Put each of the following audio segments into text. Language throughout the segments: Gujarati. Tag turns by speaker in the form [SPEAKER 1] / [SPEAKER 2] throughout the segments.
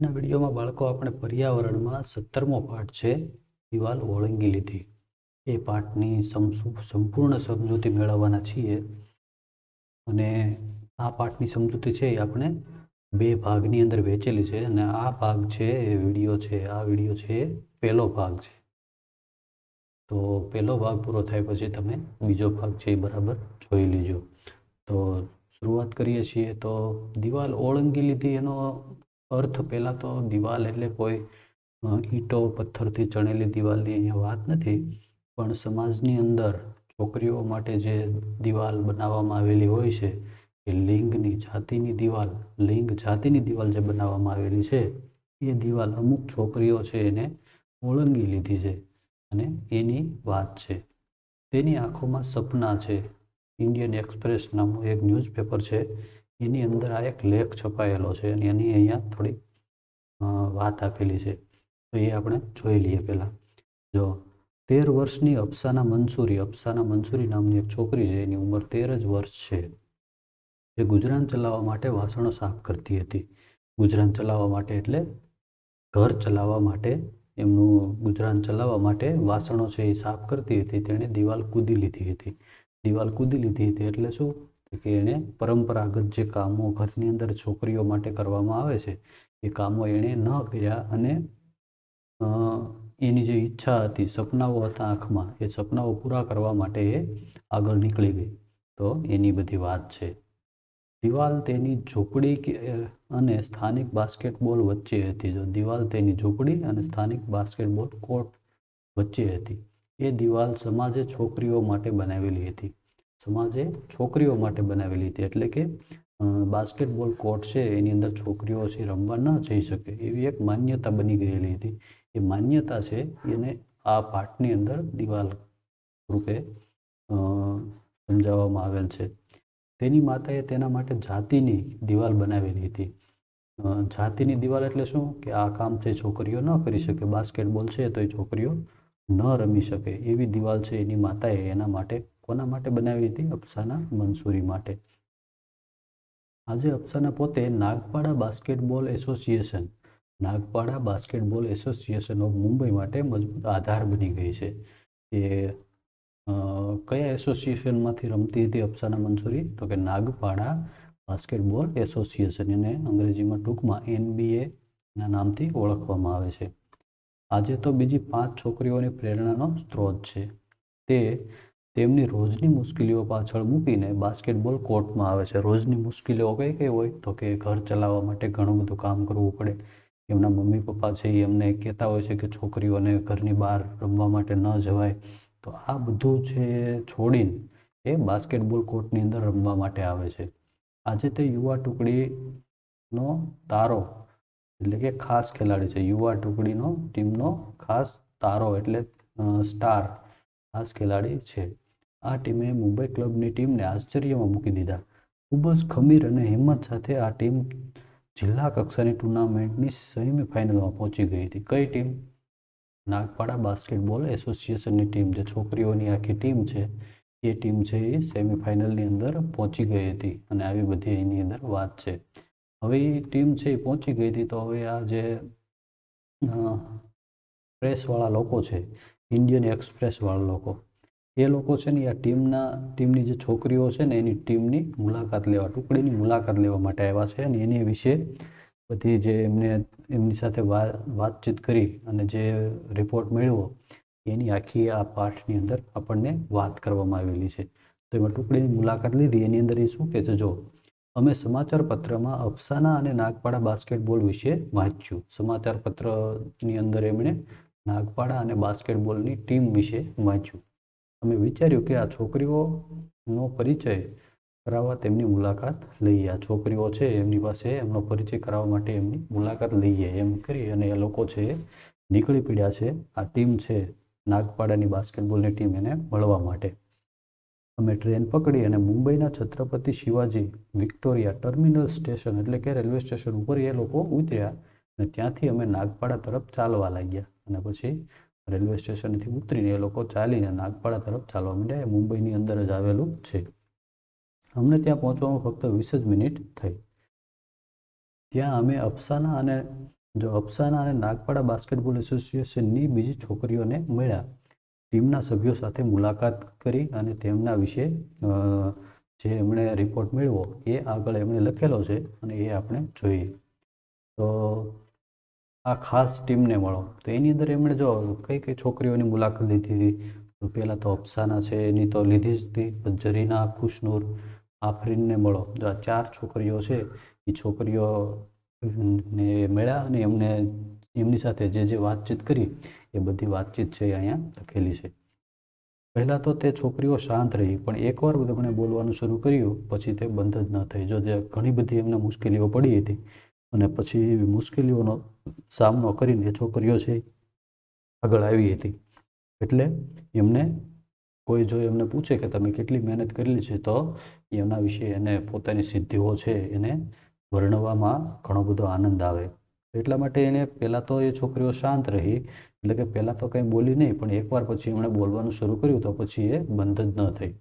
[SPEAKER 1] ના વિડીયોમાં બાળકો આપણે પર્યાવરણમાં સત્તરમો પાઠ છે, દિવાલ ઓળંગી લીધી. એ પાઠની સંપૂર્ણ સમજૂતી મેળવવાના છીએ. અને આ પાઠની સમજૂતી છે એ આપણે બે ભાગની અંદર વહેંચેલી છે અને આ ભાગ છે એ વીડિયો છે, આ વીડિયો છે એ પહેલો ભાગ છે. તો પહેલો ભાગ પૂરો થાય પછી તમે બીજો ભાગ છે એ બરાબર જોઈ લેજો. તો શરૂઆત કરીએ છીએ તો દિવાલ ઓળંગી લીધી એનો અર્થ પહેલાં તો દિવાલ એટલે કોઈ ઈંટો, પથ્થરથી ચણેલી દિવાલની અહીંયા વાત નથી. પણ સમાજની અંદર છોકરીઓ માટે જે દિવાલ બનાવવામાં આવેલી હોય છે, એ લિંગની જાતિની દિવાલ, લિંગ જાતિની દિવાલ જે બનાવવામાં આવેલી છે, એ દિવાલ અમુક છોકરીઓ છે એને ઓળંગી લીધી છે અને એની વાત છે. તેની આંખોમાં સપના છે. ઇન્ડિયન એક્સપ્રેસ નામનું એક ન્યૂઝપેપર છે. એની અંદર આ એક લેખ છપાયેલો છે અને એની અહીંયા થોડી વાત આપેલી છે. તો એ આપણે જોઈ લઈએ પહેલાં. જો, તેર વર્ષની અફસાના મંસૂરી અફસાના મંસૂરી નામની એક છોકરી છે, એની ઉંમર તેર જ વર્ષ છે. જે ગુજરાન ચલાવવા માટે વાસણો સાફ કરતી હતી. ગુજરાન ચલાવવા માટે એટલે ઘર ચલાવવા માટે, એમનું ગુજરાન ચલાવવા માટે વાસણો છે એ સાફ કરતી હતી. તેણે દિવાલ કૂદી લીધી હતી. દિવાલ કૂદી લીધી હતી એટલે શું? કે એણે પરંપરાગત જે કામો ઘરની અંદર છોકરીઓ માટે કરવામાં આવે છે, એ કામો એણે ન કર્યા અને એની જે ઈચ્છા હતી, સપનાઓ હતા આંખમાં, એ સપનાઓ પૂરા કરવા માટે એ આગળ નીકળી ગઈ. તો એની બધી વાત છે. દિવાલ તેની ઝૂંપડી કે અને સ્થાનિક બાસ્કેટબોલ વચ્ચે હતી. જો દિવાલ તેની ઝૂંપડી અને સ્થાનિક બાસ્કેટબોલ કોર્ટ વચ્ચે હતી. એ દિવાલ સમાજે છોકરીઓ માટે બનાવેલી હતી. સમાજે છોકરીઓ માટે બનાવેલી હતી. એટલે કે બાસ્કેટબોલ કોર્ટ છે, એની અંદર છોકરીઓ છે, રમવા ન જઈ શકે એવી એક માન્યતા બની ગયેલી હતી. એ માન્યતા છે, એને આ પાઠની અંદર દિવાલ રૂપે સમજાવવામાં આવેલ છે. તેની માતાએ તેના માટે જાતિની દિવાલ બનાવેલી હતી. જાતિની દિવાલ એટલે શું? કે આ કામ છે, છોકરીઓ ન કરી શકે. બાસ્કેટબોલ છે, તો એ છોકરીઓ ન રમી શકે. એવી દિવાલ છે એની માતાએ એના માટે કોના માટે બનાવી હતી? અપ્સાના મંસૂરી માટે. આજે અપ્સાના પોતે Nagpada basketball association, Nagpada basketball association of Mumbai માટે મજબૂત આધાર બની ગઈ છે એ કયા એસોસિએશનમાંથી રમતી હતી અપ્સાના મંસૂરી તો કે નાગપાડા બાસ્કેટબોલ એસોસિએશન એને અંગ્રેજીમાં ટૂંકમાં એનબીએ ના નામથી ઓળખવામાં આવે છે. આજે તો બીજી પાંચ છોકરીઓની પ્રેરણાનો સ્ત્રોત છે. તે તેમની રોજની મુશ્કેલીઓ પાછળ મૂકીને બાસ્કેટબોલ કોર્ટમાં આવે છે. રોજની મુશ્કેલીઓ કઈ કઈ હોય? તો કે ઘર ચલાવવા માટે ઘણું બધું કામ કરવું પડે. એમના મમ્મી પપ્પા છે એ એમને કહેતા હોય છે કે છોકરીઓને ઘરની બહાર રમવા માટે ન જવાય. તો આ બધું છે છોડીને એ બાસ્કેટબોલ કોર્ટની અંદર રમવા માટે આવે છે. આજે તે યુવા ટુકડીનો તારો એટલે કે ખાસ ખેલાડી છે. યુવા ટુકડીનો ટીમનો ખાસ તારો એટલે સ્ટાર ખાસ ખેલાડી છે. આ ટીમે મુંબઈ ક્લબની ટીમને આશ્ચર્યમાં મૂકી દીધા. ખૂબ જ ખમીર અને હિંમત સાથે આ ટીમ જિલ્લા કક્ષાની ટુર્નામેન્ટની સેમિફાઇનલમાં પહોંચી ગઈ હતી. કઈ ટીમ? નાગપાડા બાસ્કેટબોલ એસોસિએશનની ટીમ. જે છોકરીઓની આખી ટીમ છે, એ ટીમ છે એ સેમિફાઇનલની અંદર પહોંચી ગઈ હતી અને આવી બધી એની અંદર વાત છે. હવે એ ટીમ છે એ પહોંચી ગઈ હતી તો હવે આ જે પ્રેસવાળા લોકો છે, ઇન્ડિયન એક્સપ્રેસવાળા લોકો એ લોકો છે ને આ ટીમના, ટીમની જે છોકરીઓ છે ને એની ટીમની મુલાકાત લેવા, ટુકડીની મુલાકાત લેવા માટે આવ્યા છે અને એની વિશે બધી જે એમને, એમની સાથે વાતચીત કરી અને જે રિપોર્ટ મેળવ્યો એની આખી આ પાઠની અંદર આપણને વાત કરવામાં આવેલી છે. તો એમાં ટુકડીની મુલાકાત લીધી, એની અંદર એ શું કહે છે? જો, અમે સમાચાર પત્રમાં અફસાના અને નાગપાડા બાસ્કેટબોલ વિશે વાંચ્યું. સમાચાર પત્રની અંદર એમણે નાગપાડા અને બાસ્કેટબોલની ટીમ વિશે વાંચ્યું. અમે વિચાર્યું કે આ છોકરીઓનો પરિચય કરાવવા તેમની મુલાકાત લઈએ. આ છોકરીઓ છે, એમની પાસે એમનો પરિચય કરાવવા માટે એમની મુલાકાત લઈએ એમ કરી અને એ લોકો છે, નીકળી પડ્યા છે. આ ટીમ છે, નાગપાડાની બાસ્કેટબોલની ટીમ એને મળવા માટે. અમે ટ્રેન પકડી અને મુંબઈના Chhatrapati Shivaji Victoria terminal station એટલે કે રેલવે સ્ટેશન ઉપર એ લોકો ઉતર્યા અને ત્યાંથી અમે નાગપાડા તરફ ચાલવા લાગ્યા અને પછી રેલવે સ્ટેશનથી ઉતરીને એ લોકો ચાલીને નાગપાડા તરફ ચાલવા માંડ્યા. એ મુંબઈની અંદર જ આવેલું છે. અમને ત્યાં પહોંચવામાં ફક્ત વીસ જ મિનિટ થઈ. ત્યાં અમે અફસાના અને જો અફસાના અને નાગપાડા બાસ્કેટબોલ એસોસિએશનની બીજી છોકરીઓને મળ્યા. ટીમના સભ્યો સાથે મુલાકાત કરી અને તેમના વિશે જે એમણે રિપોર્ટ મેળવ્યો એ આગળ એમણે લખેલો છે અને એ આપણે જોઈએ. તો આ ખાસ ટીમને મળો. તો એની અંદર એમણે જો કઈ કઈ છોકરીઓની મુલાકાત લીધી હતી તો પહેલાં તો અફસાના છે, એની તો લીધી જ હતી જરીના, ખુશનૂર, આફરીનને મળો. જો આ ચાર છોકરીઓ છે, એ છોકરીઓ ને મળ્યા અને એમને એમની સાથે જે જે વાતચીત કરી, એ બધી વાતચીત છે અહીંયા લખેલી છે. પહેલાં તો તે છોકરીઓ શાંત રહી, પણ એકવાર તેમણે બોલવાનું શરૂ કર્યું, પછી તે બંધ જ ન થઈ. જો જે ઘણી બધી એમને મુશ્કેલીઓ પડી હતી અને પછી એવી મુશ્કેલીઓનો સામનો કરીને છોકરીઓ છે, આગળ આવી હતી. એટલે એમને કોઈ જો એમને પૂછે કે તમે કેટલી મહેનત કરેલી છે, તો એના વિશે એને પોતાની સિદ્ધિઓ છે એને વર્ણવામાં ઘણો બધો આનંદ આવે. એટલા માટે એને પહેલાં તો એ છોકરીઓ શાંત રહી, એટલે કે પહેલાં તો કંઈ બોલી નહીં, પણ એકવાર પછી એમણે બોલવાનું શરૂ કર્યું તો પછી એ બંધ જ ન થઈ.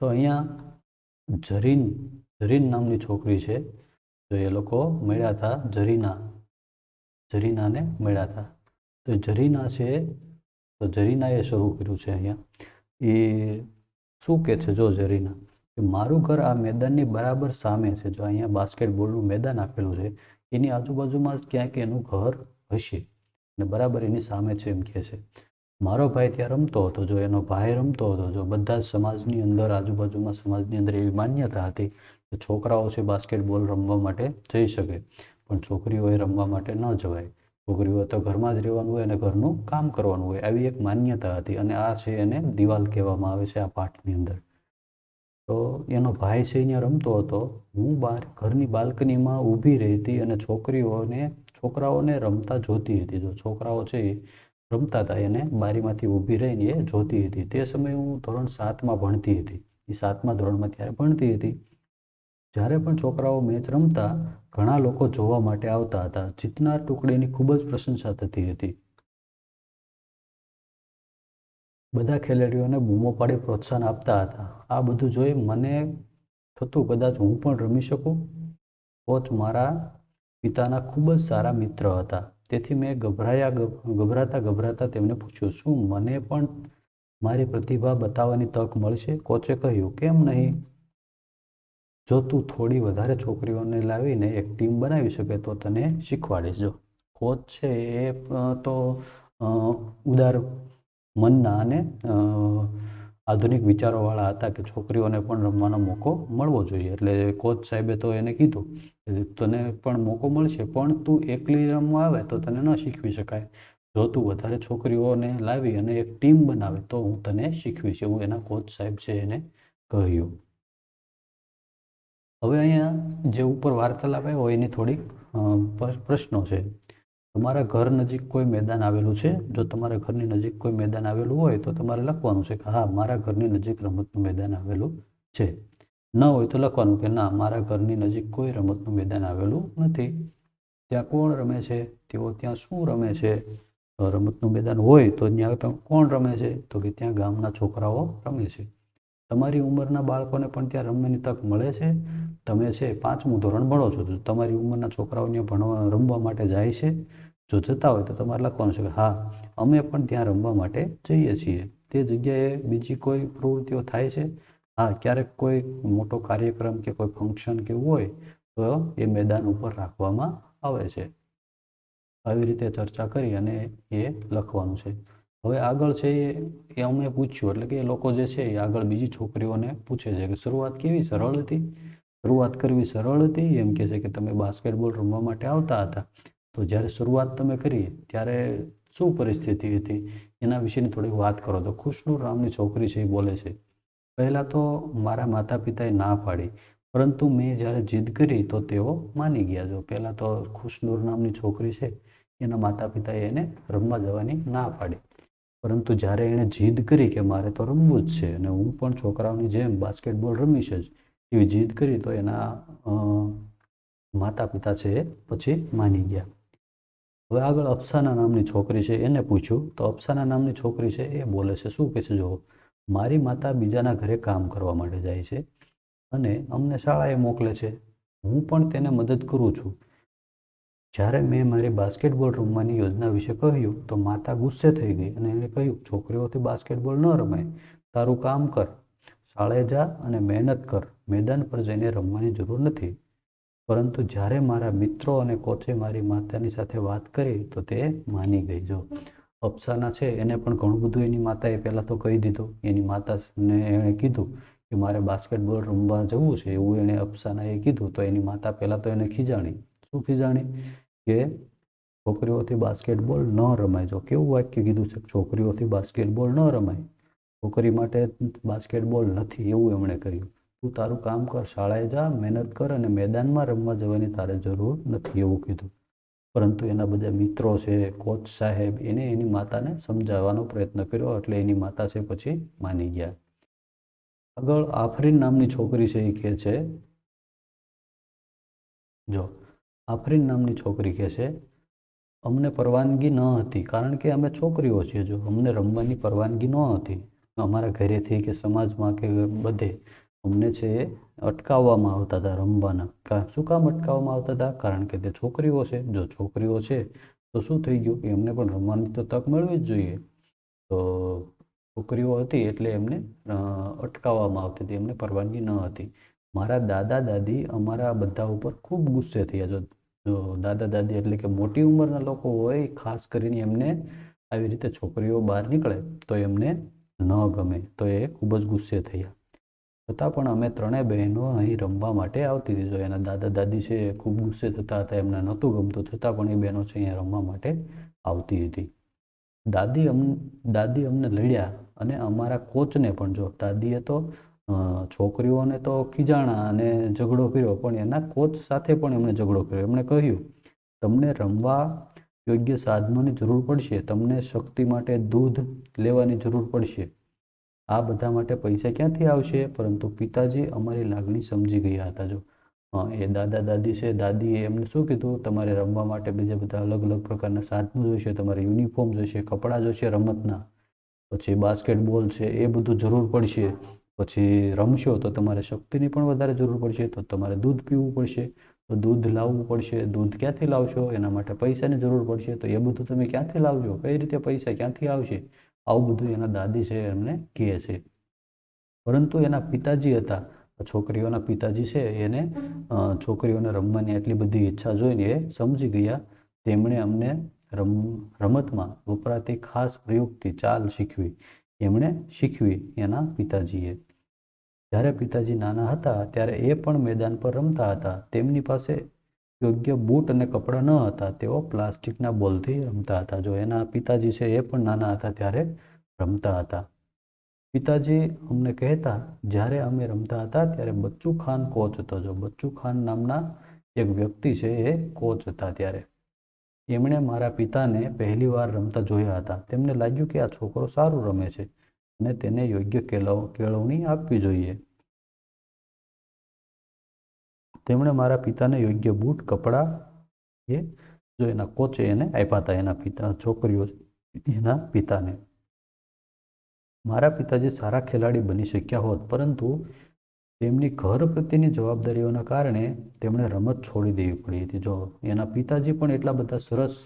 [SPEAKER 1] તો અહીંયા જરીન જરીન નામની છોકરી છે તો એ લોકો મળ્યા હતા જરીના. જરીનાને મળ્યા હતા. તો જરીના છે, તો જરીનાએ શરૂ કર્યું છે અહીંયા. એ શું કહે છે જો જરીના? કે મારું ઘર આ મેદાનની બરાબર સામે છે, જો અહીંયા બાસ્કેટબોલનું મેદાન આપેલું છે, એની આજુબાજુમાં જ ક્યાંક એનું ઘર હશે. અને બરાબર એની સામે છે એમ કહે છે. મારો ભાઈ ત્યાં રમતો હતો, જો એનો ભાઈ રમતો હતો, જો બધા જ સમાજની અંદર, આજુબાજુમાં સમાજની અંદર એવી માન્યતા હતી છોકરાઓ છે બાસ્કેટબોલ રમવા માટે જઈ શકે, પણ છોકરીઓએ રમવા માટે ન જવાય. છોકરીઓ તો ઘરમાં જ રહેવાનું હોય અને ઘરનું કામ કરવાનું હોય, આવી એક માન્યતા હતી અને આ છે એને દિવાલ કહેવામાં આવે છે આ પાઠની અંદર. તો એનો ભાઈ છે અહીંયા રમતો હતો, હું બહાર ઘરની બાલ્કનીમાં ઊભી રહેતી અને છોકરીઓને, છોકરાઓને રમતા જોતી હતી. જો છોકરાઓ છે રમતા હતા, એને બારીમાંથી ઊભી રહીને એ જોતી હતી. તે સમયે હું ધોરણ સાતમાં ભણતી હતી. એ સાતમા ધોરણમાં ત્યારે ભણતી હતી. જ્યારે પણ છોકરાઓ મેચ રમતા, ઘણા લોકો જોવા માટે આવતા હતા. જીતનાર ટુકડીની ખૂબ જ પ્રશંસા થતી હતી. બધા ખેલાડીઓને બૂમો પાડી પ્રોત્સાહન આપતા હતા. આ બધું જોઈ મને થતું કદાચ હું પણ રમી શકું? કોચ મારા પિતાના ખૂબ જ સારા મિત્ર હતા. તેથી મેં ગભરાયા ગભરાતા ગભરાતા તેમને પૂછ્યું, શું મને પણ મારી પ્રતિભા બતાવવાની તક મળશે? કોચે કહ્યું, કેમ નહીં? જો તું થોડી વધારે છોકરીઓને લાવીને એક ટીમ બનાવી શકે તો તને શીખવાડીશ જો કોચ છે એ તો ઉદાર મનના અને આધુનિક વિચારોવાળા હતા કે છોકરીઓને પણ રમવાનો મોકો મળવો જોઈએ. એટલે કોચ સાહેબે તો એને કીધું તને પણ મોકો મળશે, પણ તું એકલી રમવા આવે તો તને ન શીખવી શકાય. જો તું વધારે છોકરીઓને લાવી અને એક ટીમ બનાવે તો હું તને શીખવીશ, એવું એના કોચ સાહેબ છે એને કહ્યું. હવે અહીંયા જે ઉપર વાર્તાલાપ આવ્યો એની થોડીક પ્રશ્નો છે. તમારા ઘર નજીક કોઈ મેદાન આવેલું છે? જો તમારા ઘરની નજીક કોઈ મેદાન આવેલું હોય તો તમારે લખવાનું છે કે હા, મારા ઘરની નજીક રમતનું મેદાન આવેલું છે. ન હોય તો લખવાનું કે ના, મારા ઘરની નજીક કોઈ રમતનું મેદાન આવેલું નથી. ત્યાં કોણ રમે છે? તેઓ ત્યાં શું રમે છે? રમતનું મેદાન હોય તો ત્યાં કોણ રમે છે? તો કે ત્યાં ગામના છોકરાઓ રમે છે. તમારી ઉંમરના બાળકોને પણ ત્યાં રમવાની તક મળે છે? તમે છે પાંચમું ધોરણ ભણો છો તમારી ઉંમરના છોકરાઓને ભણવા, રમવા માટે જાય છે? જો જતા હોય તો તમારે લખવાનું છે કે હા, અમે પણ ત્યાં રમવા માટે જઈએ છીએ. તે જગ્યાએ બીજી કોઈ પ્રવૃત્તિઓ થાય છે? હા, ક્યારેક કોઈ મોટો કાર્યક્રમ કે કોઈ ફંક્શન કે હોય, તો એ મેદાન ઉપર રાખવામાં આવે છે. આવી રીતે ચર્ચા કરી અને એ લખવાનું છે. હવે આગળ છે એ અમે પૂછ્યું, એટલે કે એ લોકો જે છે એ આગળ બીજી છોકરીઓને પૂછે છે કે શરૂઆત કેવી? સરળ હતી? શરૂઆત કરવી સરળ હતી? એમ કે છે કે તમે બાસ્કેટબોલ રમવા માટે આવતા હતા. તો જ્યારે શરૂઆત તમે કરી, ત્યારે શું પરિસ્થિતિ હતી? એના વિશેની થોડીક વાત કરો. તો ખુશનૂર નામની છોકરી છે એ બોલે છે, પહેલાં તો મારા માતા પિતાએ ના પાડી, પરંતુ મેં જ્યારે જીદ કરી તો તેઓ માની ગયા જો. પહેલાં તો ખુશનૂર નામની છોકરી છે, એના માતા પિતાએ એને રમવા જવાની ના પાડી. પરંતુ જ્યારે એણે જીદ કરી કે મારે તો રમવું જ છે અને હું પણ છોકરાઓની જેમ બાસ્કેટબોલ રમીશ જ, એવી જીદ કરી તો એના માતા પિતા છે એ પછી માની ગયા. હવે આગળ અફસાના નામની છોકરી છે એને પૂછ્યું, તો અફસાના નામની છોકરી છે એ બોલે છે, શું કહે છે? જો મારી માતા બીજાના ઘરે કામ કરવા માટે જાય છે અને અમને શાળાએ મોકલે છે. હું પણ તેને મદદ કરું છું. જ્યારે મેં મારી બાસ્કેટબોલ રમવાની યોજના વિશે કહ્યું, તો માતા ગુસ્સે થઈ ગઈ અને એણે કહ્યું, છોકરીઓથી બાસ્કેટબોલ ન રમાય. તારું કામ કર. શાળે જા અને મહેનત કર. મેદાન પર જઈને રમવાની જરૂર નથી. પરંતુ જ્યારે મારા મિત્રો અને કોચે મારી માતાની સાથે વાત કરી, તો તે માની ગઈ, જો, અફસાના છે, એને પણ ઘણું બધું એની માતાએ પહેલાં તો કહી દીધું. એની માતાને એણે કીધું કે, મારે બાસ્કેટબોલ રમવા જવું છે, એવું એણે અપ્સાનાએ કીધું. તો એની માતા પહેલાં તો એને ખીજાણી. શું ખીજાણી કે છોકરીઓથી બાસ્કેટબોલ ન રમાય. જો કેવું વાક્ય કીધું છે છોકરીઓથી બાસ્કેટબોલ ન રમાય, છોકરી માટે બાસ્કેટબોલ નથી એવું એમણે કહ્યું. તું તારું કામ કર, શાળાએ જા, મહેનત કર અને મેદાનમાં રમવા જવાની તારે જરૂર નથી, એવું કીધું. પરંતુ એના બધા મિત્રો છે, કોચ સાહેબ, એને એની માતાને સમજાવવાનો પ્રયત્ન કર્યો એટલે એની માતા છે પછી માની ગયા. આગળ આફરીન નામની છોકરી છે એ કહે છે, જો આફરીન નામની છોકરી કહે છે, અમને પરવાનગી ન હતી, કારણ કે અમે છોકરીઓ છીએ. જો અમને રમવાની પરવાનગી ન હતી અમારા ઘરેથી કે સમાજમાં કે બધે અમને છે એ અટકાવવામાં આવતા હતા રમવાના. શું કામ અટકાવવામાં આવતા હતા? કારણ કે તે છોકરીઓ છે. જો છોકરીઓ છે, તો શું થઈ ગયું કે એમને પણ રમવાની તો તક મળવી જ જોઈએ. તો છોકરીઓ હતી એટલે એમને અટકાવવામાં આવતી હતી. એમને પરવાનગી ન હતી. મારા દાદા દાદી અમારા બધા ઉપર ખૂબ ગુસ્સે થયા. જો જો દાદા દાદી એટલે કે મોટી ઉંમરના લોકો હોય, ખાસ કરીને એમને આવી રીતે છોકરીઓ બહાર નીકળે તો એમને ન ગમે, તો એ ખૂબ જ ગુસ્સે થયા. છતાં પણ અમે ત્રણેય બહેનો અહીં રમવા માટે આવતી હતી. જો એના દાદા દાદી છે એ ખૂબ ગુસ્સે થતા હતા, એમને નહોતું ગમતું, છતાં પણ એ બહેનો છે અહીંયા રમવા માટે આવતી હતી. દાદી અમ, દાદી અમને લડ્યા અને અમારા કોચને પણ જો, દાદીએ તો છોકરીઓને તો ખીજાણા અને ઝઘડો કર્યો, પણ એના કોચ સાથે પણ એમણે ઝઘડો કર્યો. એમણે કહ્યું, તમને રમવા યોગ્ય સાધનોની જરૂર પડશે. તમને શક્તિ માટે દૂધ લેવાની જરૂર પડશે. આ બધા માટે પૈસા ક્યાંથી આવશે? પરંતુ પિતાજી અમારી લાગણી સમજી ગયા હતા. જો એ દાદા દાદી છે, દાદીએ એમને શું કીધું? તમારે રમવા માટે બીજા બધા અલગ અલગ પ્રકારના સાધનો જોઈશે. તમારે યુનિફોર્મ જોઈશે, કપડાં જોઈશે રમતના. પછી બાસ્કેટબોલ છે, એ બધું જરૂર પડશે. પછી રમશો તો તમારે શક્તિની પણ વધારે જરૂર પડશે, તો તમારે દૂધ પીવું પડશે. તો દૂધ લાવવું પડશે. દૂધ ક્યાંથી લાવશો? એના માટે પૈસાની જરૂર પડશે. તો એ બધું તમે ક્યાંથી લાવજો? કઈ રીતે પૈસા ક્યાંથી આવશે? આવું બધું એના દાદી છે, એમને કહે છે. પરંતુ એના પિતાજી હતા. છોકરીઓના પિતાજી છે, એને છોકરીઓને રમવાની આટલી બધી ઈચ્છા જોઈને એ સમજી ગયા. તેમણે અમને રમ, રમતમાં વપરાતી ખાસ પ્રયુક્તિ ચાલ શીખવી. એમણે શીખવી એના પિતાજીએ. જ્યારે પિતાજી નાના હતા ત્યારે એ પણ મેદાન પર રમતા હતા. તેમની પાસે યોગ્ય બૂટ અને કપડાં ન હતા. તેઓ પ્લાસ્ટિકના બોલથી રમતા હતા. જો એના પિતાજી છે એ પણ નાના હતા ત્યારે રમતા હતા. પિતાજી અમને કહેતા, જ્યારે અમે રમતા હતા ત્યારે બચ્ચુ ખાન કોચ હતો જો બચ્ચુ ખાન નામના એક વ્યક્તિ છે એ કોચ હતા ત્યારે. એમણે મારા પિતાને પહેલીવાર રમતા જોયા હતા. તેમને લાગ્યું કે આ છોકરો સારું રમે છે. અને તેને યોગ્ય કેળવણી આપવી જોઈએ. તેમણે મારા પિતાને યોગ્ય બૂટ, કપડાં એ જો એના કોચે એને આપ્યા હતા, એના પિતા, છોકરીઓ એના પિતાને. મારા પિતાજી સારા ખેલાડી બની શક્યા હોત, પરંતુ તેમની ઘર પ્રત્યેની જવાબદારીઓના કારણે તેમણે રમત છોડી દેવી પડી હતી. જો એના પિતાજી પણ એટલા બધા સરસ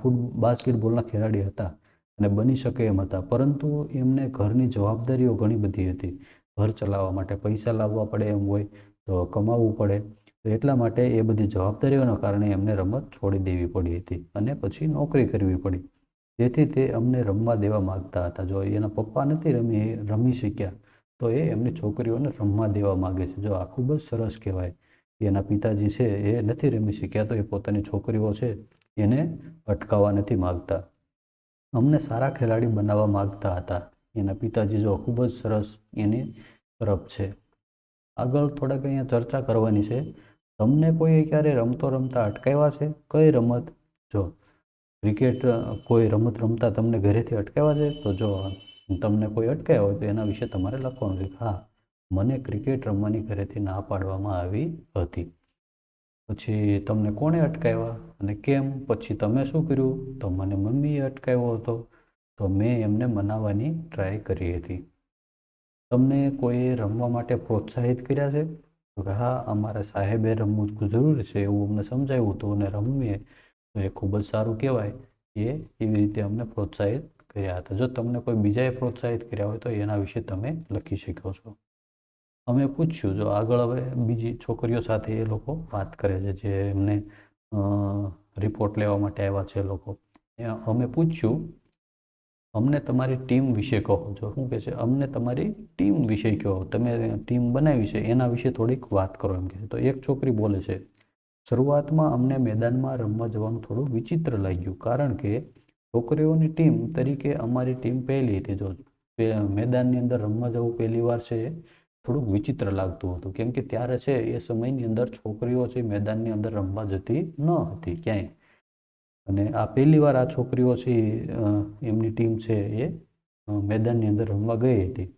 [SPEAKER 1] ફૂટ, બાસ્કેટબોલના ખેલાડી હતા અને બની શકે એમ હતા. પરંતુ એમને ઘરની જવાબદારીઓ ઘણી બધી હતી. ઘર ચલાવવા માટે પૈસા લાવવા પડે એમ હોય તો કમાવવું પડે. તો એટલા માટે એ બધી જવાબદારીઓના કારણે એમને રમત છોડી દેવી પડી હતી અને પછી નોકરી કરવી પડી. જેથી તે અમને રમવા દેવા માગતા હતા. જો એના પપ્પા નથી રમી રમી શક્યા, તો એ એમની છોકરીઓને રમવા દેવા માગે છે. જો આ ખૂબ જ સરસ કહેવાય એના પિતાજી છે એ નથી રમી શક્યા, તો એ પોતાની છોકરીઓ છે એને અટકાવવા નથી માગતા. અમને સારા ખેલાડી બનાવવા માગતા હતા. એના પિતાજી જો ખૂબ જ સરસ એની તરફ છે. આગળ થોડાક અહીંયા ચર્ચા કરવાની છે. તમને કોઈ ક્યારે રમતો રમતા અટકાવ્યા છે? કઈ રમત? જો ક્રિકેટ કોઈ રમત રમતા તમને ઘરેથી અટકાવ્યા છે? તો જો તમને કોઈ અટકાવ્યા હોય તો એના વિશે તમારે લખવાનું છે. હા, મને ક્રિકેટ રમવાની ઘરેથી ના પાડવામાં આવી હતી. પછી તમને કોણે અટકાવ્યા અને કેમ? પછી તમે શું કર્યું? તો મને મમ્મીએ અટકાવ્યો હતો. તો મેં એમને મનાવવાની ટ્રાય કરી હતી. તમને કોઈએ રમવા માટે પ્રોત્સાહિત કર્યા છે? તો કે હા, અમારે સાહેબે રમવું જરૂરી છે, એવું અમને સમજાવ્યું હતું અને રમીએ. તો એ ખૂબ જ સારું કહેવાય એ એવી રીતે અમને પ્રોત્સાહિત કર્યા હતા. જો તમને કોઈ બીજાએ પ્રોત્સાહિત કર્યા હોય તો એના વિશે તમે લખી શકો છો. અમે પૂછ્યું, જો આગળ હવે બીજી છોકરીઓ સાથે એ લોકો વાત કરે છે, જે એમને રિપોર્ટ લેવા માટે આવ્યા છે લોકો. અમે પૂછ્યું, અમને તમારી ટીમ વિશે કહો. જો શું કહે છે, અમને તમારી ટીમ વિશે કહો. તમે ટીમ બનાવી છે, એના વિશે થોડીક વાત કરો. એમ કહે છે. તો એક છોકરી બોલે છે, શરૂઆતમાં અમને મેદાનમાં રમવા જવાનું થોડું વિચિત્ર લાગ્યું, કારણ કે છોકરીઓની ટીમ તરીકે અમારી ટીમ પહેલી હતી. જો મેદાનની અંદર રમવા જવું પહેલી વાર છે થોડુંક વિચિત્ર લાગતું હતું. કેમ કે ત્યારે છે એ સમયની અંદર છોકરીઓ છે મેદાનની અંદર રમવા જતી ન હતી ક્યાંય. અને આ પહેલી વાર આ છોકરીઓ છે એમની ટીમ છે એ મેદાનની અંદર રમવા ગઈ હતી.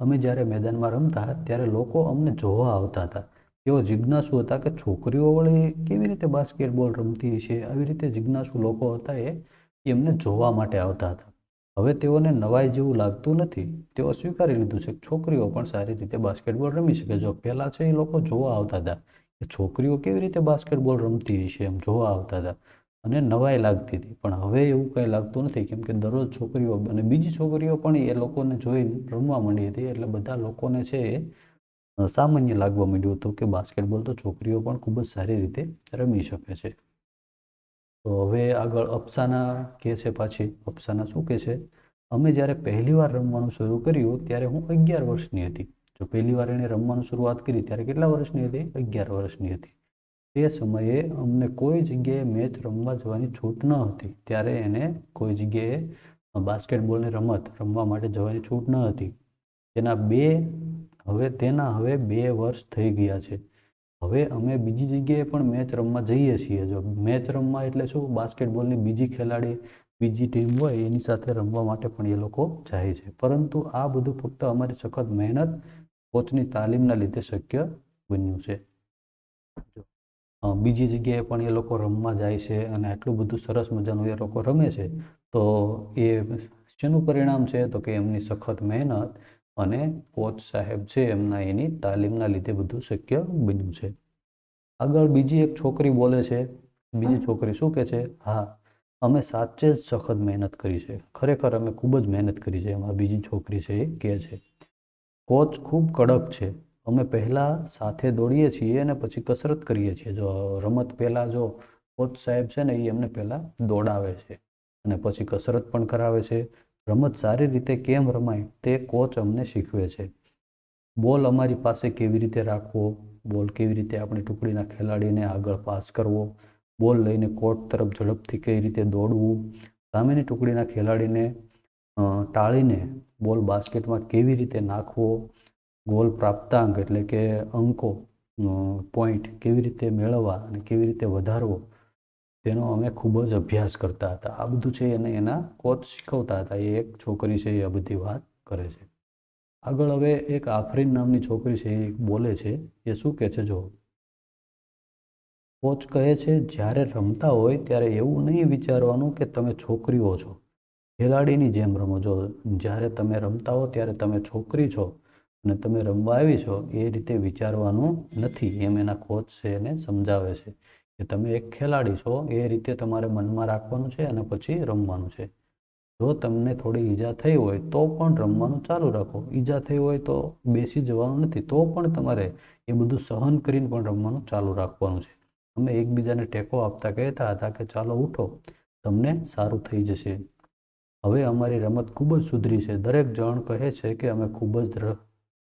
[SPEAKER 1] અમે જ્યારે મેદાનમાં રમતા ત્યારે લોકો અમને જોવા આવતા હતા. તેઓ જિજ્ઞાસુ હતા કે છોકરીઓ વળી કેવી રીતે બાસ્કેટબોલ રમતી છે આવી રીતે જિજ્ઞાસુ લોકો હતા એ એમને જોવા માટે આવતા હતા. હવે તેઓને નવાઈ જેવું લાગતું નથી. તેઓ સ્વીકારી લીધું છે છોકરીઓ પણ સારી રીતે બાસ્કેટબોલ રમી શકે. જો પહેલાં છે એ લોકો જોવા આવતા હતા કે છોકરીઓ કેવી રીતે બાસ્કેટબોલ રમતી હશે એમ જોવા આવતા હતા અને નવાઈ લાગતી હતી. પણ હવે એવું કંઈ લાગતું નથી, કેમ કે દરરોજ છોકરીઓ અને બીજી છોકરીઓ પણ એ લોકોને જોઈને રમવા માંડી હતી. એટલે બધા લોકોને છે એ સામાન્ય લાગવા માંડ્યું હતું કે બાસ્કેટબોલ તો છોકરીઓ પણ ખૂબ જ સારી રીતે રમી શકે છે. તો હવે આગળ અપ્સાના કહે છે પાછી અફસાના શું કહે છે? અમે જ્યારે પહેલી વાર રમવાનું શરૂ કર્યું ત્યારે હું અગિયાર વર્ષની હતી. જો પહેલી વાર એણે રમવાનું શરૂઆત કરી ત્યારે કેટલા વર્ષની હતી? અગિયાર વર્ષની હતી. તે સમયે અમને કોઈ જગ્યાએ મેચ રમવા જવાની છૂટ ન હતી. ત્યારે એને કોઈ જગ્યાએ બાસ્કેટબોલની રમત રમવા માટે જવાની છૂટ ન હતી. તેના બે, હવે તેના હવે બે વર્ષ થઈ ગયા છે. હવે અમે બીજી જગ્યાએ પણ મેચ રમવા જઈએ છીએ. જો મેચ રમવા એટલે શું? બાસ્કેટબોલની બીજી ખેલાડી, બીજી ટીમ હોય એની સાથે રમવા માટે પણ એ લોકો જાય છે. પરંતુ આ બધું ફક્ત અમારી સખત મહેનત, કોચની તાલીમના લીધે શક્ય બન્યું છે. બીજી જગ્યાએ પણ એ લોકો રમવા જાય છે અને આટલું બધું સરસ મજાનું એ લોકો રમે છે, તો એ શેનું પરિણામ છે? તો કે એમની સખત મહેનત અને કોચ સાહેબ છે, એમના એની તાલીમના લીધે બધું શક્ય બન્યું છે. આગળ બીજી એક છોકરી બોલે છે, બીજી છોકરી શું કહે છે? હા, અમે સાચે જ સખત મહેનત કરી છે. ખરેખર અમે ખૂબ જ મહેનત કરી છે, એમાં બીજી છોકરી છે એ કહે છે. કોચ ખૂબ કડક છે. અમે પહેલાં સાથે દોડીએ છીએ અને પછી કસરત કરીએ છીએ. જો રમત પહેલાં જો કોચ સાહેબ છે ને એ અમને પહેલાં દોડાવે છે અને પછી કસરત પણ કરાવે છે. રમત સારી રીતે કેમ રમાય તે કોચ અમને શીખવે છે. બોલ અમારી પાસે કેવી રીતે રાખવો? બોલ કેવી રીતે આપણી ટુકડીના ખેલાડીને આગળ પાસ કરવો? બોલ લઈને કોર્ટ તરફ ઝડપથી કઈ રીતે દોડવું? સામેની ટુકડીના ખેલાડીને ટાળીને બોલ બાસ્કેટમાં કેવી રીતે નાખવો? ગોલ પ્રાપ્તાંક એટલે કે અંકો પોઈન્ટ કેવી રીતે મેળવવા અને કેવી રીતે વધારવો? તેનો અમે ખૂબ જ અભ્યાસ કરતા હતા. આ બધું છે એને એના કોચ શીખવતા હતા. એ એક છોકરી છે, એ આ બધી વાત કરે છે. આગળ હવે એક આફરીન નામની છોકરી છે, એ બોલે છે, એ શું કહે છે, જો? કોચ કહે છે, જ્યારે રમતા હોય ત્યારે એવું નહીં વિચારવાનું કે તમે છોકરીઓ છો. ખેલાડીની જેમ રમો. જો જ્યારે તમે રમતા હો ત્યારે તમે છોકરી છો અને તમે રમવા આવી છો, એ રીતે વિચારવાનું નથી. એમ એના કોચ છે, એને સમજાવે છે. કે તમે એક ખેલાડી છો, એ રીતે તમારે મનમાં રાખવાનું છે અને પછી રમવાનું છે. જો તમને થોડી ઈજા થઈ હોય તો પણ રમવાનું ચાલુ રાખો. ઈજા થઈ હોય તો બેસી જવાનું નથી, તો પણ તમારે એ બધું સહન કરીને પણ રમવાનું ચાલુ રાખવાનું છે. અમે એકબીજાને ટેકો આપતા કહેતા હતા કે ચાલો ઉઠો, તમને સારું થઈ જશે. હવે અમારી રમત ખૂબ જ સુધરી છે. દરેક જણ કહે છે કે અમે ખૂબ જ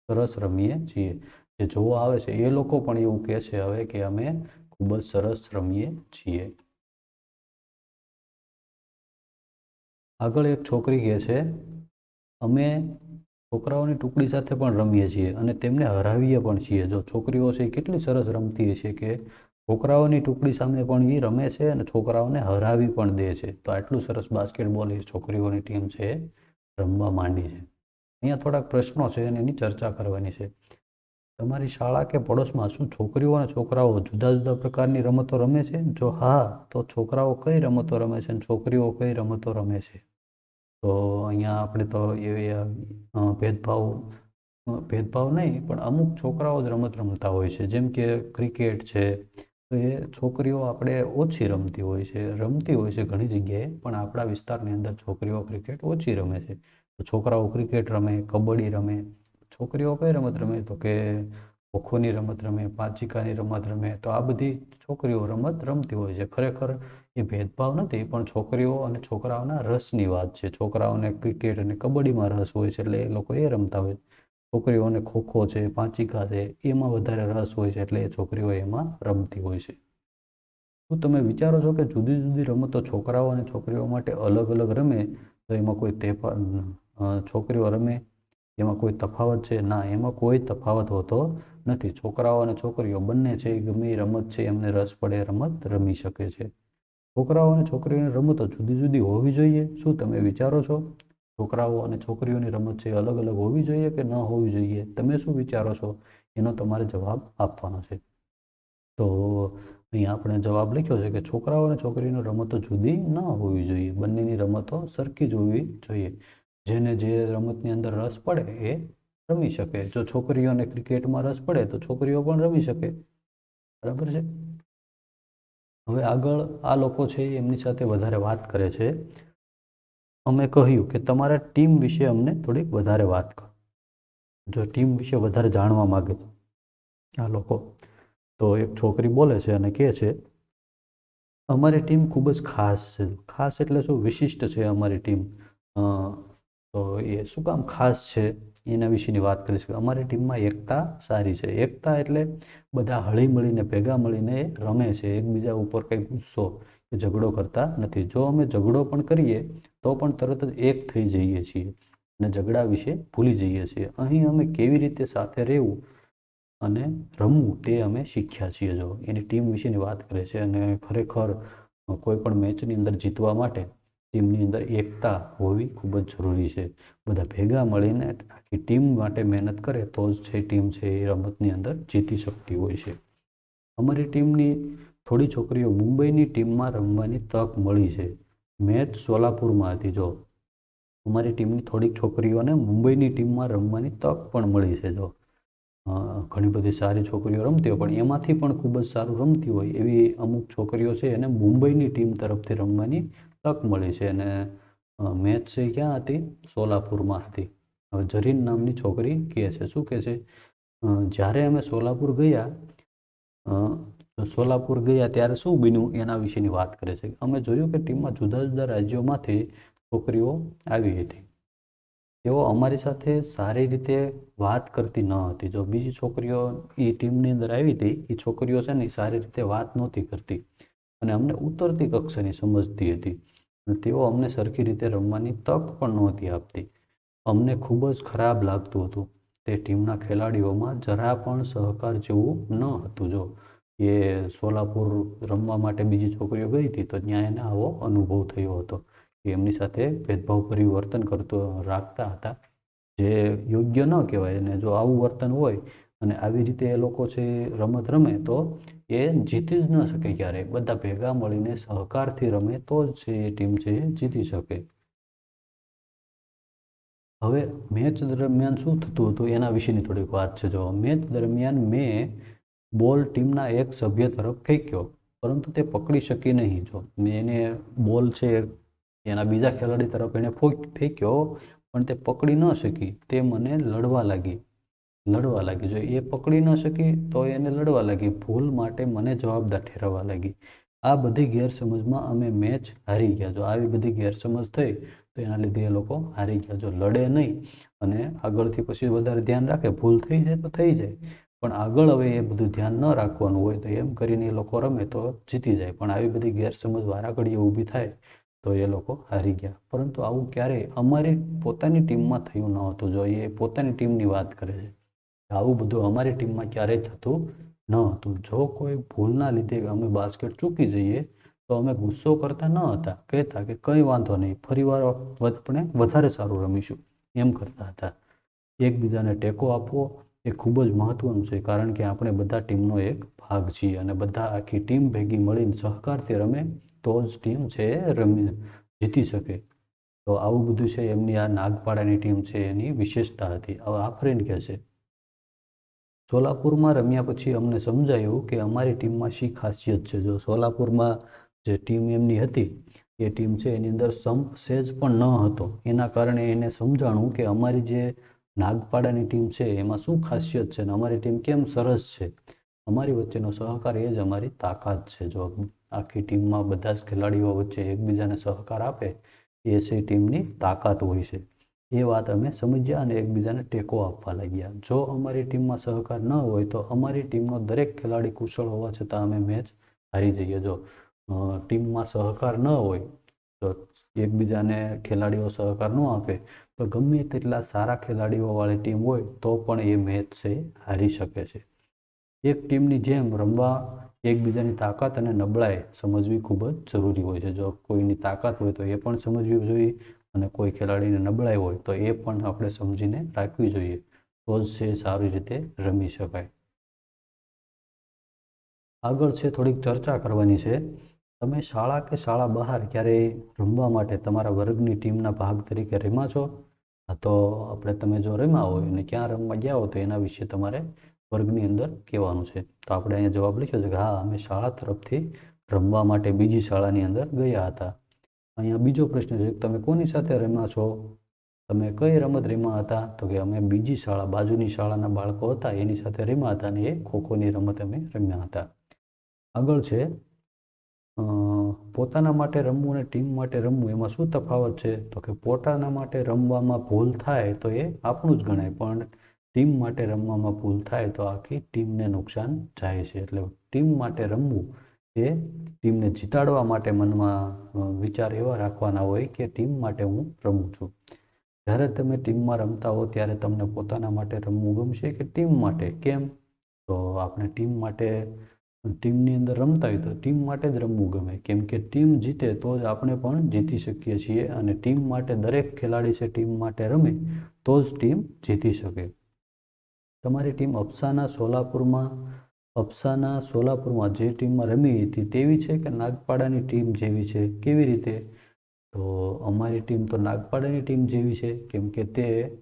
[SPEAKER 1] સરસ રમીએ છીએ. જે જોવા આવે છે, એ લોકો પણ એવું કહે છે હવે કે અમે ખૂબ જ સરસ રમીએ છીએ. આગળ એક છોકરી કહે છે, અમે છોકરાઓની ટુકડી સાથે પણ રમીએ છીએ અને તેમને હરાવીએ પણ છીએ. જો છોકરીઓ છે કેટલી સરસ રમતી છે કે છોકરાઓની ટુકડી સામે પણ એ રમે છે અને છોકરાઓને હરાવી પણ દે છે. તો આટલું સરસ બાસ્કેટબોલ એ છોકરીઓની ટીમ છે, રમવા માંડી છે. અહીંયા થોડાક પ્રશ્નો છે અને એની ચર્ચા કરવાની છે. તમારી શાળા કે પડોશમાં શું છોકરીઓ અને છોકરાઓ જુદા જુદા પ્રકારની રમતો રમે છે? જો હા, તો છોકરાઓ કઈ રમતો રમે છે અને છોકરીઓ કઈ રમતો રમે છે? તો અહીંયા આપણે તો એ ભેદભાવ ભેદભાવ નહીં, પણ અમુક છોકરાઓ જ રમત રમતા હોય છે. જેમ કે ક્રિકેટ છે, તો એ છોકરીઓ આપણે ઓછી રમતી હોય છે. રમતી હોય છે ઘણી જગ્યાએ, પણ આપણા વિસ્તારની અંદર છોકરીઓ ક્રિકેટ ઓછી રમે છે. છોકરાઓ ક્રિકેટ રમે, કબડ્ડી રમે છોકરીઓ કઈ રમત રમે તો કે ખોખોની રમત રમે પાંચિકાની રમત રમે તો આ બધી છોકરીઓ રમત રમતી હોય છે. ખરેખર એ ભેદભાવ નથી પણ છોકરીઓ અને છોકરાઓના રસની વાત છે. છોકરાઓને ક્રિકેટ અને કબડ્ડીમાં રસ હોય છે એટલે એ લોકો એ રમતા હોય. છોકરીઓને ખોખો છે પાંચિકા છે એમાં વધારે રસ હોય છે એટલે એ છોકરીઓ એમાં રમતી હોય છે. તો તમે વિચારો છો કે જુદી જુદી રમતો છોકરાઓ અને છોકરીઓ માટે અલગ અલગ રમે? તો એમાં કોઈ તે અ, છોકરીઓ રમે એમાં કોઈ તફાવત છે? ના, એમાં કોઈ તફાવત હોતો નથી. છોકરાઓ અને છોકરીઓ, બંને છે, ગમે રમત છે, એમને રસ પડે, રમત રમી શકે છે. છોકરાઓ અને છોકરીઓની રમતો જુદી જુદી હોવી જોઈએ. શું તમે વિચારો છો? છોકરાઓ અને છોકરીઓની રમત છે, અલગ અલગ હોવી જોઈએ કે ન હોવી જોઈએ? તમે શું વિચારો છો? એનો તમારે જવાબ આપવાનો છે. તો અહીંયા આપણે જવાબ લખ્યો છે કે છોકરાઓ અને છોકરીઓની રમતો જુદી ન હોવી જોઈએ. બંનેની રમતો સરખી જ હોવી જોઈએ. જેને જે રમતની અંદર રસ પડે એ રમી શકે. જો છોકરીઓને ક્રિકેટમાં રસ પડે તો છોકરીઓ પણ રમી શકે. બરાબર છે? હવે આગળ આ લોકો છે એમની સાથે વધારે વાત કરે છે. અમે કહ્યું કે તમારા ટીમ વિશે અમને થોડીક વધારે વાત કરો. જો ટીમ વિશે વધારે જાણવા માગે આ લોકો. તો એક છોકરી બોલે છે અને કહે છે, અમારી ટીમ ખૂબ જ ખાસ છે. ખાસ એટલે શું? વિશિષ્ટ છે અમારી ટીમ. તો એ શું કામ ખાસ છે? એના વિશેની વાત કરીશું અમારી ટીમમાં એકતા સારી છે. એકતા એટલે બધા હળી મળીને ભેગા મળીને રમે છે. એકબીજા ઉપર કંઈ ગુસ્સો કે ઝઘડો કરતા નથી. જો અમે ઝઘડો પણ કરીએ, તો પણ તરત જ એક થઈ જઈએ છીએ અને ઝઘડા વિશે ભૂલી જઈએ છીએ. અહીં અમે કેવી રીતે સાથે રહેવું અને રમવું તે અમે શીખ્યા છીએ જો. એની ટીમ વિશેની વાત કરે છે અને ખરેખર કોઈ પણ મેચની અંદર જીતવા માટે ટીમની અંદર એકતા હોવી ખૂબ જ જરૂરી છે. બધા ભેગા મળીને આખી ટીમ માટે મહેનત કરે તો જ છે ટીમ છે એ રમતની અંદર જીતી શકતી હોય છે. અમારી ટીમની થોડી છોકરીઓ મુંબઈની ટીમમાં રમવાની તક મળી છે. મેચ સોલાપુરમાં હતી જો. અમારી ટીમની થોડીક છોકરીઓને મુંબઈની ટીમમાં રમવાની તક પણ મળી છે જો. ઘણી બધી સારી છોકરીઓ રમતી હોય, પણ એમાંથી પણ ખૂબ જ સારું રમતી હોય એવી અમુક છોકરીઓ છે એને મુંબઈની ટીમ તરફથી રમવાની તક મળી છે અને મેચ છે ક્યાં હતી? સોલાપુરમાં હતી હવે જરીન નામની છોકરી કહે છે. શું કહે છે? જ્યારે અમે સોલાપુર ગયા સોલાપુર ગયા ત્યારે શું બન્યું? એના વિશેની વાત કરે છે. અમે જોયું કે ટીમમાં જુદા જુદા રાજ્યોમાંથી છોકરીઓ આવી હતી. તેઓ અમારી સાથે સારી રીતે વાત કરતી ન હતી. જો બીજી છોકરીઓ એ ટીમની અંદર આવી હતી એ છોકરીઓ છે ને સારી રીતે વાત નહોતી કરતી. અને અમને ઉતરતી કક્ષાની સમજતી હતી. અને તેઓ અમને સરખી રીતે રમવાની તક પણ નહોતી આપતી. અમને ખૂબ જ ખરાબ લાગતું હતું. તે ટીમના ખેલાડીઓમાં જરા પણ સહકાર જેવું ન હતું. જો એ સોલાપુર રમવા માટે બીજી છોકરીઓ ગઈ હતી, તો ત્યાં એને આવો અનુભવ થયો હતો કે એમની સાથે ભેદભાવ પરિવર્તન કરતો રાખતા હતા. જે યોગ્ય ન કહેવાય. અને જો આવું વર્તન હોય અને આવી રીતે એ લોકો છે રમત રમે, તો એ જીતી જ ન શકે ક્યારેય. બધા ભેગા મળીને સહકારથી રમે તો જ છે એ ટીમ છે એ જીતી શકે. હવે મેચ દરમિયાન શું થતું હતું એના વિશેની થોડીક વાત છે. જો મેચ દરમિયાન મેં બોલ ટીમના એક સભ્ય તરફ ફેંક્યો, પરંતુ તે પકડી શકી નહીં. જો મેં એને બોલ છે એના બીજા ખેલાડી તરફ એણે ફોક- ફેંક્યો પણ તે પકડી ન શકી. તે મને લડવા લાગી. લડવા લાગી. જો એ પકડી ન શકી, તો એને લડવા લાગી. ભૂલ માટે મને જવાબદાર ઠેરવવા લાગી. આ બધી ગેરસમજમાં અમે મેચ હારી ગયા. જો આવી બધી ગેરસમજ થઈ, તો એના લીધે એ લોકો હારી ગયા. જો લડે નહીં અને આગળથી પછી વધારે ધ્યાન રાખે, ભૂલ થઈ જાય તો થઈ જાય. પણ આગળ હવે એ બધું ધ્યાન ન રાખવાનું હોય તો એમ કરીને એ લોકો રમે તો જીતી જાય. પણ આવી બધી ગેરસમજ વારાઘડીએ ઊભી થાય, તો એ લોકો હારી ગયા. પરંતુ આવું ક્યારેય અમારી પોતાની ટીમમાં થયું ન હતું. જો એ પોતાની ટીમની વાત કરે છે આવું બધું અમારી ટીમમાં ક્યારેય થતું ન હતું. જો કોઈ ભૂલના લીધે અમે બાસ્કેટ ચૂકી જઈએ, તો અમે ગુસ્સો કરતા ન હતા. કહેતા કે કંઈ વાંધો નહીં, ફરીવાર વધ- આપણે વધારે સારું રમીશું. એમ કરતા હતા. એકબીજાને ટેકો આપવો એ ખૂબ જ મહત્ત્વનું છે, કારણ કે આપણે બધા ટીમનો એક ભાગ છીએ અને બધા આખી ટીમ ભેગી મળીને સહકારથી રમે તો જ ટીમ છે રમી, જીતી શકે. તો આવું બધું છે, એમની આ નાગપાડાની ટીમ છે, એની વિશેષતા હતી. હવે આ ફ્રેન્ડ કહે છે સોલાપુરમાં રમ્યા પછી અમને સમજાયું કે અમારી ટીમમાં શી ખાસિયત છે. જો સોલાપુરમાં જે ટીમ એમની હતી, એ ટીમ છે, એની અંદર સંપ સેજ પણ ન હતો. એના કારણે એને સમજાણું કે અમારી જે નાગપાડાની ટીમ છે, એમાં શું ખાસિયત છે ને અમારી ટીમ કેમ સરસ છે? અમારી વચ્ચેનો સહકાર એ જ અમારી તાકાત છે. જો આખી ટીમમાં બધા જ ખેલાડીઓ વચ્ચે એકબીજાને સહકાર આપે, એ છે ટીમની તાકાત હોય છે. એ વાત અમે સમજ્યા અને એકબીજાને ટેકો આપવા લાગ્યા. જો અમારી ટીમમાં સહકાર ન હોય તો અમારી ટીમનો દરેક ખેલાડી કુશળ હોવા છતાં અમે મેચ હારી જઈએ. જો ટીમમાં સહકાર ન હોય તો એકબીજાને ખેલાડીઓ સહકાર ન આપે. તો ગમે તેટલા સારા ખેલાડીઓવાળી ટીમ હોય તો પણ એ મેચ છે, હારી શકે છે. એક ટીમની જેમ રમવા એકબીજાની તાકાત અને નબળાઈ સમજવી ખૂબ જ જરૂરી હોય છે. જો કોઈની તાકાત હોય તો એ પણ સમજવી જોઈએ. અને કોઈ ખેલાડીને નબળાઈ હોય તો એ પણ આપણે સમજીને રાખવી જોઈએ. તો જ છે સારી રીતે રમી શકાય. આગળ છે થોડીક ચર્ચા કરવાની છે. તમે શાળા કે શાળા બહાર ક્યારેય રમવા માટે તમારા વર્ગની ટીમના ભાગ તરીકે રમ્યા છો? તો આપણે તમે જો રમ્યા હોય અને ક્યાં રમવા ગયા હો તો એના વિશે તમારે વર્ગની અંદર કહેવાનું છે. તો આપણે અહીંયા જવાબ લખ્યો છે કે હા, અમે શાળા તરફથી રમવા માટે બીજી શાળાની અંદર ગયા હતા. અહીંયા બીજો પ્રશ્ન છે, તમે કોની સાથે રમ્યા છો? તમે કઈ રમત રમ્યા હતા? તો કે અમે બીજી શાળા, બાજુની શાળાના બાળકો હતા, એની સાથે રમ્યા હતા અને એ ખોખોની રમત અમે રમ્યા હતા. આગળ છે પોતાના માટે રમવું અને ટીમ માટે રમવું, એમાં શું તફાવત છે? તો કે પોતાના માટે રમવામાં ભૂલ થાય તો એ આપણું જ ગણાય, પણ ટીમ માટે રમવામાં ભૂલ થાય તો આખી ટીમને નુકસાન જાય છે. એટલે ટીમ માટે રમવું એ ટીમને જીતાડવા માટે મનમાં વિચાર એવા રાખવાના હોય કે ટીમ માટે હું રમું છું. જ્યારે તમે ટીમમાં રમતા હો ત્યારે તમને પોતાના માટે રમવું ગમશે કે ટીમ માટે? કેમ? તો આપણે ટીમ માટે, ટીમની અંદર રમતા હોય તો ટીમ માટે જ રમવું ગમે. કેમ કે ટીમ જીતે તો જ આપણે પણ જીતી શકીએ છીએ અને ટીમ માટે દરેક ખેલાડી છે ટીમ માટે રમે તો જ ટીમ જીતી શકે. તમારી ટીમ અફસાના સોલાપુરમાં અપ્સાના સોલાપુરમાં જે ટીમમાં રમી હતી તેવી છે કે નાગપાડાની ટીમ જેવી છે? કેવી રીતે? તો અમારી ટીમ તો નાગપાડાની ટીમ જેવી છે, કેમ કે તે,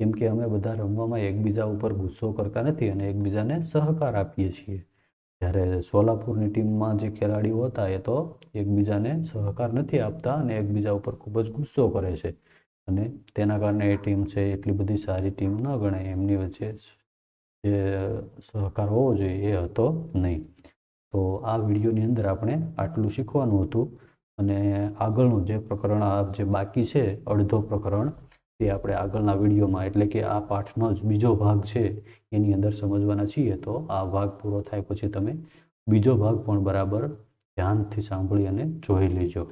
[SPEAKER 1] કેમ કે અમે બધા રમવામાં એકબીજા ઉપર ગુસ્સો કરતા નથી અને એકબીજાને સહકાર આપીએ છીએ. જ્યારે સોલાપુરની ટીમમાં જે ખેલાડીઓ હતા એ તો એકબીજાને સહકાર નથી આપતા અને એકબીજા ઉપર ખૂબ જ ગુસ્સો કરે છે. અને તેના કારણે એ ટીમ છે, એટલી બધી સારી ટીમ ન ગણાય. એમની વચ્ચે જે સહકાર હોવો જોઈએ એ હતો નહીં. તો આ વિડીયોની અંદર આપણે આટલું શીખવાનું હતું અને આગળનું જે પ્રકરણ, આ જે બાકી છે, અડધો પ્રકરણ, તે આપણે આગળના વિડીયોમાં, એટલે કે આ પાઠનો જ બીજો ભાગ છે, એની અંદર સમજવાના છીએ, તો આ ભાગ પૂરો થાય પછી તમે બીજો ભાગ પણ બરાબર ધ્યાનથી સાંભળી અને જોઈ લેજો.